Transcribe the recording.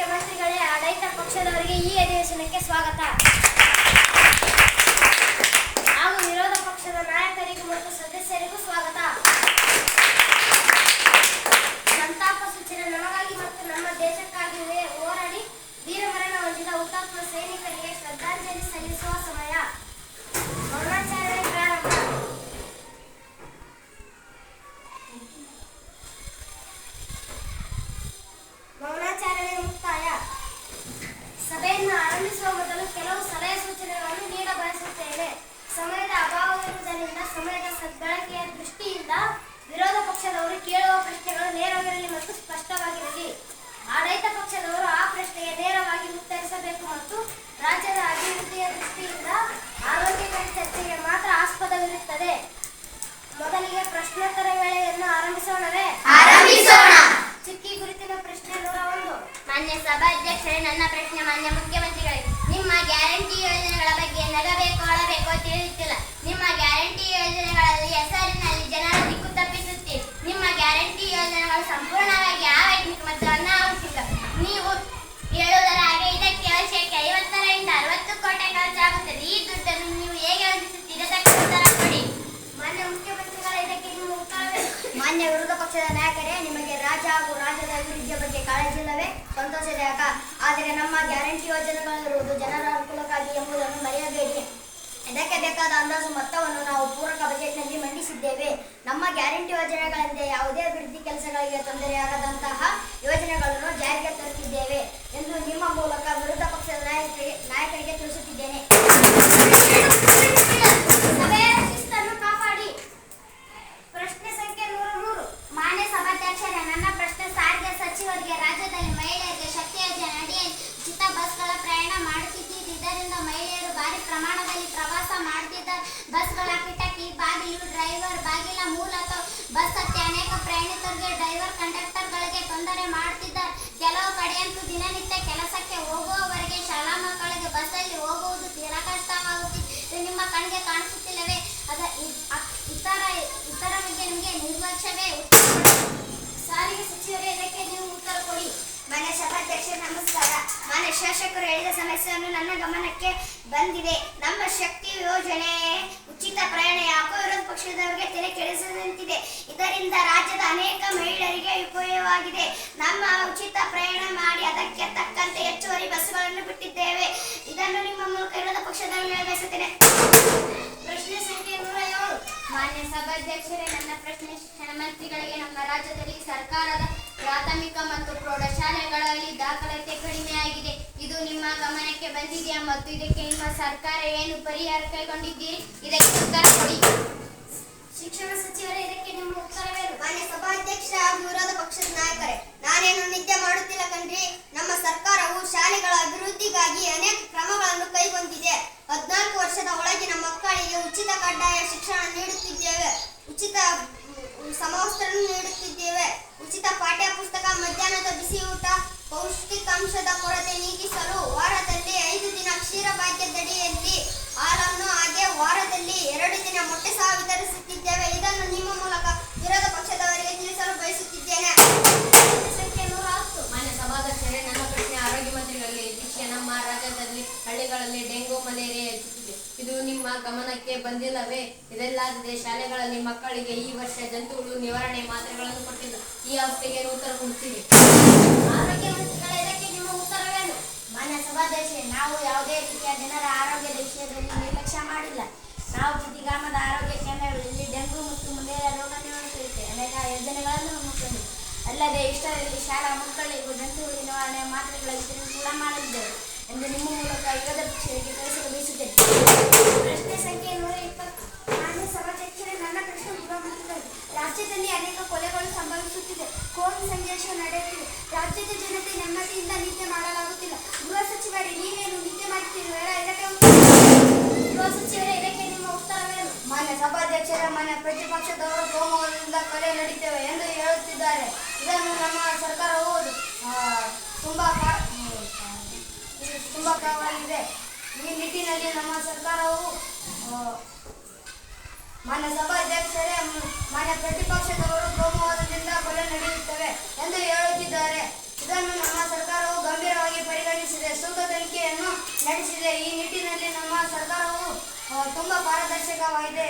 ಮುಖ್ಯಮಂತ್ರಿಗಳೇ ಆಡಳಿತ ಪಕ್ಷದವರಿಗೆ ಈ ಅಧಿವೇಶನಕ್ಕೆ ಸ್ವಾಗತ. ಹಾಗೂ ವಿರೋಧ ಪಕ್ಷದ ನಾಯಕರಿಗೂ ಮತ್ತು ಸದಸ್ಯರಿಗೂ ಸ್ವಾಗತ. ಪ್ರಶ್ನೆಗಳು ನೇರವಿರಲಿ ಮತ್ತು ಸ್ಪಷ್ಟವಾಗಿರಲಿ. ಆಡಳಿತ ಪಕ್ಷದವರು ಆ ಪ್ರಶ್ನೆಗೆ ನೇರವಾಗಿ ಉತ್ತರಿಸಬೇಕು ಮತ್ತು ರಾಜ್ಯದ ಅಭಿವೃದ್ಧಿಯ ದೃಷ್ಟಿಯಿಂದ ಆರೋಗ್ಯಕರ ಚರ್ಚೆಗೆ ಮಾತ್ರ ಆಸ್ಪದವಿರುತ್ತದೆ. ಮೊದಲಿಗೆ ಪ್ರಶ್ನೋತ್ತರ ವೇಳೆಯನ್ನು ಆರಂಭಿಸೋಣವೇ? ಆರಂಭಿಸೋಣ. ಚಿಕ್ಕಿ ಗುರುತಿನ ಪ್ರಶ್ನೆ ನೂರ ಒಂದು. ಮಾನ್ಯ ಸಭಾಧ್ಯಕ್ಷರೇ ನನ್ನ ಪ್ರಶ್ನೆ ಮಾನ್ಯ ಮುಖ್ಯಮಂತ್ರಿಗಳೇ ನಿಮ್ಮ ಗ್ಯಾರಂಟಿ ಯೋಜನೆಗಳ ಬಗ್ಗೆ ನಗಬೇಕು ಅಳಬೇಕೋ ತಿಳಿಯುತ್ತಿಲ್ಲ ಮಾನ್ಯ ವಿರೋಧ ಪಕ್ಷದ ನಾಯಕರೇ, ನಿಮಗೆ ರಾಜ್ಯ ಹಾಗೂ ರಾಜ್ಯದ ಅಭಿವೃದ್ಧಿಯ ಬಗ್ಗೆ ಕಾಳಜಿ ಇಲ್ಲವೇ ಸಂತೋಷದಾಯಕ ಆದರೆ ನಮ್ಮ ಗ್ಯಾರಂಟಿ ಯೋಜನೆಗಳಲ್ಲಿರುವುದು ಜನರ ಅನುಕೂಲಕ್ಕಾಗಿ ಎಂಬುದನ್ನು ಮರೆಯಬೇಡಿ. ಇದಕ್ಕೆ ಬೇಕಾದ ಅಂದಾಜು ಮೊತ್ತವನ್ನು ನಾವು ಪೂರಕ ಬಜೆಟ್ನಲ್ಲಿ ಮಂಡಿಸಿದ್ದೇವೆ. ನಮ್ಮ ಗ್ಯಾರಂಟಿ ಯೋಜನೆಗಳಂತೆ ಯಾವುದೇ ಅಭಿವೃದ್ಧಿ ಕೆಲಸಗಳಿಗೆ ತೊಂದರೆಯಾಗದಂತಹ ಪ್ರಯಾಣಿಕರಿಗೆ ಡ್ರೈವರ್, ಕಂಡಕ್ಟರ್ಗಳಿಗೆ ತೊಂದರೆ ಮಾಡುತ್ತಿದ್ದ ಕೆಲವು ಕಡೆಯಂತೂ ದಿನನಿತ್ಯ ಕೆಲಸಕ್ಕೆ ಹೋಗುವವರೆಗೆ ಶಾಲಾ ಮಕ್ಕಳಿಗೆ ಬಸ್ಸಲ್ಲಿ ಹೋಗುವುದು ತೀರಾ ಕಷ್ಟವಾಗುತ್ತಿದೆ ನಿಮ್ಮ ಕಣ್ಣಿಗೆ ಕಾಣಿಸುತ್ತಿಲ್ಲವೇ? ಅದ ಇತರ ಇತರ ಬಗ್ಗೆ ನಿಮಗೆ ನಿರ್ಲಕ್ಷ್ಯವೇ? ಸಾರಿಗೆ ಸಚಿವರೇ, ಇದಕ್ಕೆ ನೀವು ಉತ್ತರ ಕೊಡಿ. ಮಾನ್ಯ ಸಭಾಧ್ಯಕ್ಷ ನಮಸ್ಕಾರ. ಮಾನ್ಯ ಶಾಸಕರು ಹೇಳಿದ ಸಮಸ್ಯೆಯನ್ನು ನನ್ನ ಗಮನಕ್ಕೆ ಬಂದಿದೆ. ನಮ್ಮ ಶಕ್ತಿ ಯೋಜನೆ ಉಚಿತ ಪ್ರಯಾಣ ಯಾಕೋ ವಿರೋಧ ಪಕ್ಷದವರಿಗೆ ತೆರೆ ಕೆಡಿಸದಂತಿದೆ. ಇದರಿಂದ ರಾಜ್ಯದ ಅನೇಕ ಮಹಿಳೆಯರಿಗೆ ಉಪಯೋಗವಾಗಿದೆ ನಮ್ಮ ಉಚಿತ ಪ್ರಯಾಣ ಮಾಡಿ ಅದಕ್ಕೆ ತಕ್ಕಂತೆ ಹೆಚ್ಚುವರಿ ಬಸ್ಸುಗಳನ್ನು ಬಿಟ್ಟಿದ್ದೇವೆ. ಇದನ್ನು ನಿಮ್ಮ ಮೂಲಕ ವಿರೋಧ ಪಕ್ಷದವರಿಗೆ ಪ್ರಶ್ನೆ ಸಂಖ್ಯೆ ನೂರ ಏಳು ಮಾನ್ಯ ಸಭಾಧ್ಯಕ್ಷರೇ, ನನ್ನ ಪ್ರಶ್ನೆ ಮಂತ್ರಿಗಳಿಗೆ ನಮ್ಮ ರಾಜ್ಯದಲ್ಲಿ ಸರ್ಕಾರದ ಪ್ರಾಥಮಿಕ ಮತ್ತು ಪ್ರೌಢಶಾಲೆಗಳಲ್ಲಿ ದಾಖಲಾತಿ ಕಡಿಮೆಯಾಗಿದೆ. ಇದು ನಿಮ್ಮ ಗಮನಕ್ಕೆ ಬಂದಿದೆಯಾ ಮತ್ತು ಇದಕ್ಕೆ ನಿಮ್ಮ ಸರ್ಕಾರ ಏನು ಪರಿಹಾರ ಕೈಗೊಂಡಿದ್ದೀರಿ? ಇದಕ್ಕೆ ಉತ್ತರ ಕೊಡಿ. ಶಿಕ್ಷಣ ಸಚಿವರೇ, ಇದಕ್ಕೆ ನಿಮ್ಮ ಉತ್ತರವೇನು? ಮಾನ್ಯ ಸಭಾಧ್ಯಕ್ಷ ಹಾಗೂ ವಿರೋಧ ಪಕ್ಷದ ನಾಯಕರೇ, ನಾನೇನು ನಿದ್ದೆ ಮಾಡುತ್ತಿಲ್ಲ ಕಣ್ರಿ. ನಮ್ಮ ಸರ್ಕಾರವು ಶಾಲೆಗಳ ಅಭಿವೃದ್ಧಿಗಾಗಿ ಅನೇಕ ಕ್ರಮಗಳನ್ನು ಕೈಗೊಂಡಿದೆ. ಹದಿನಾಲ್ಕು ವರ್ಷದ ಒಳಗಿನ ಮಕ್ಕಳಿಗೆ ಉಚಿತ ಕಡ್ಡಾಯ ಶಿಕ್ಷಣ ನೀಡುತ್ತಿದ್ದೇವೆ. ವಿತರಿಸುತ್ತಿದ್ದೇವೆ ಇದನ್ನು ನಿಮ್ಮ ಮೂಲಕ ವಿರೋಧ ಪಕ್ಷದವರಿಗೆ ತಿಳಿಸಲು ಬಯಸುತ್ತಿದ್ದೇನೆ. ಸಂಖ್ಯೆ ನೂರ ಹತ್ತು ಮಾನ್ಯ ಸಭಾಧ್ಯಕ್ಷರೇ ನನ್ನ ಪ್ರಶ್ನೆ ಆರೋಗ್ಯ ಮಂತ್ರಿಗಳಲ್ಲಿ ಇತ್ತೀಚೆಗೆ ನಮ್ಮ ರಾಜ್ಯದಲ್ಲಿ ಹಳ್ಳಿಗಳಲ್ಲಿ ಡೆಂಗು ಮಲೇರಿಯಾ ಹೆಚ್ಚುತ್ತಿದೆ. ಇದು ನಿಮ್ಮ ಗಮನಕ್ಕೆ ಬಂದಿಲ್ಲವೇ? ಇದೆಲ್ಲಾದರೆ ಶಾಲೆಗಳಲ್ಲಿ ಮಕ್ಕಳಿಗೆ ಈ ವರ್ಷ ಜಂತುಗಳು ನಿವಾರಣೆ ಮಾತ್ರೆಗಳನ್ನು ಕೊಟ್ಟಿಲ್ಲ. ಈ ಅವಸ್ಥೆಗೆ ಉತ್ತರ ಕೊಡ್ತೀವಿ ಆರೋಗ್ಯ ಮಂತ್ರಿಗಳ ಇದಕ್ಕೆ ನಿಮ್ಮ ಉತ್ತರವೇನು? ಮಾನ್ಯ ಸಭಾಧ್ಯಕ್ಷರೇ ನಾವು ಯಾವುದೇ ರೀತಿಯ ಜನರ ಆರೋಗ್ಯದ ವಿಷಯದಲ್ಲಿ ನಿರ್ಲಕ್ಷ್ಯ ಮಾಡಿಲ್ಲ. ಗ್ರಾಮದ ಆರೋಗ್ಯ ಕೇಂದ್ರಗಳಲ್ಲಿ ಡೆಂಗು ಮತ್ತು ಮಲೇರಿಯಾ ರೋಗ ನಿವಾರಿಸುತ್ತೆ ಅನೇಕ ಯೋಜನೆಗಳನ್ನು ಹಮ್ಮಿಕೊಂಡಿದೆ ಅಲ್ಲದೆ ಇಷ್ಟರಲ್ಲಿ ಶಾಲಾ ಮಕ್ಕಳಿಗೂ ಹುಳು ನಿವಾರಣೆ ಮಾತ್ರೆಗಳ ವಿತರಣೆ ಕೂಡ ಮಾಡಲಿದ್ದೇವೆ ಎಂದು ನಿಮ್ಮ ಮೂಲಕ ವಿರೋಧ ಪಕ್ಷಗಳಿಗೆ ತಿಳಿಸಲು ಬಯಸುತ್ತೇನೆ. ಪ್ರಶ್ನೆ ಸಂಖ್ಯೆ ನೂರ ಇಪ್ಪತ್ತು. ಮಾನ್ಯ ನನ್ನ ಪ್ರಶ್ನೆ ಮುಖ್ಯಮಂತ್ರಿಗಳು ರಾಜ್ಯದಲ್ಲಿ ಅನೇಕ ಕೊಲೆಗಳು ಸಂಭವಿಸುತ್ತಿದೆ. ಕೋವಿಡ್ ಸಂದೇಶ ನಡೆಯುತ್ತಿದೆ. ರಾಜ್ಯದ ಜನತೆ ನೆಮ್ಮದಿಯಿಂದ ನಿದ್ದೆ ಮಾಡಲಾಗುತ್ತಿಲ್ಲ ಸಭಾಧ್ಯಕ್ಷರ ಮನೆ ಪ್ರತಿಪಕ್ಷದವರು ಕೋಮುಗಳಿಂದ ಕರೆ ನಡೀತೇವೆ ಎಂದು ಹೇಳುತ್ತಿದ್ದಾರೆ. ಇದನ್ನು ನಮ್ಮ ಸರ್ಕಾರವು ತುಂಬಾ ತುಂಬಾ ಕಾವಾಗಿದೆ. ಈ ನಿಟ್ಟಿನಲ್ಲಿ ನಮ್ಮ ಸರ್ಕಾರವು ಮಾನ್ಯ ಸಭಾಧ್ಯಕ್ಷರೇ, ಮಾನ್ಯ ಪ್ರತಿಪಕ್ಷದವರು ಕೋಮುವಾದದಿಂದ ಕೊಲೆ ನಡೆಯುತ್ತವೆ ಎಂದು ಹೇಳುತ್ತಿದ್ದಾರೆ. ಇದನ್ನು ನಮ್ಮ ಸರ್ಕಾರವು ಗಂಭೀರವಾಗಿ ಪರಿಗಣಿಸಿದೆ. ಸೂಕ್ತ ತನಿಖೆಯನ್ನು ನಡೆಸಿದೆ. ಈ ನಿಟ್ಟಿನಲ್ಲಿ ನಮ್ಮ ಸರ್ಕಾರವು ತುಂಬಾ ಇಷ್ಟಪಡುತ್ತೇನೆ